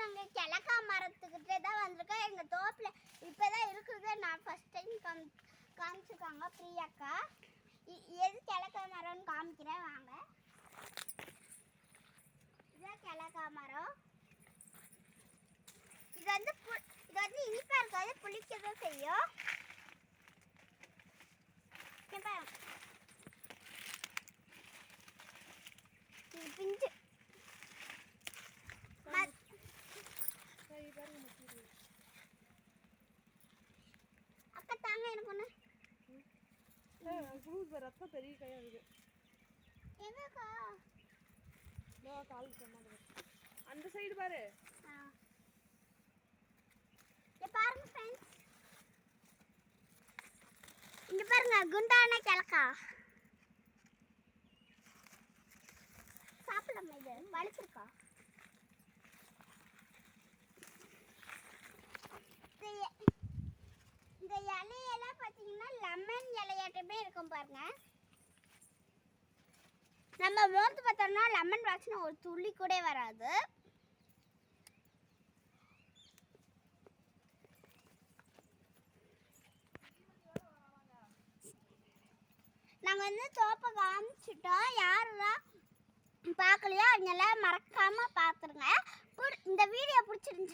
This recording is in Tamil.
நாங்கள் கிழக்கா மரத்துக்கிட்டே தான் வந்திருக்கோம். எங்கள் தோப்பில் இப்போ தான் இருக்குது. நான் ஃபஸ்ட் டைம் காமி காமிச்சிருக்காங்க. பிரியாக்கா இ- எது கிழக்கா மரம்னு காமிக்கிறேன். வாங்க. இதுதான் கிழக்கா மரம். இது வந்து பு- இது வந்து இனிப்பா இருக்காது புளிக்க தான் செய்யும் இங்க பாருங்க. இது பிஞ்சு ம- அக்கா தாங்க எனக்கு ஒன்று குரூஸ் ரத்தம் பெரிய கையா இருக்கு. எங்கக்கா கால் சொன்னாங்க அந்த சைடு பாரு. ஆ. பாருங்க ஃப்ரெண்ட்ஸ் இங்க பாருங்க குண்டான கிழக்கா? சாப்பிடலாமா இது? வலிச்சிருக்கா இந்த இ- இந்த இலையெல்லாம் பார்த்தீங்கன்னா லெமன் இலையாட்டமே இருக்கும் பாருங்க. நம்ம மோர்த்து பார்த்தோம்னா லெமன் வாசனை ஒரு துள்ளி கூட வராது. நாங்கள் வந்து தோப்பை காமிச்சிட்டோம். யாரெல்லாம் பார்க்கலையோ அவங்கெல்லாம் மறக்காமல் பார்த்துருங்க. இந்த வீடியோ பிடிச்சிருந்துச்சு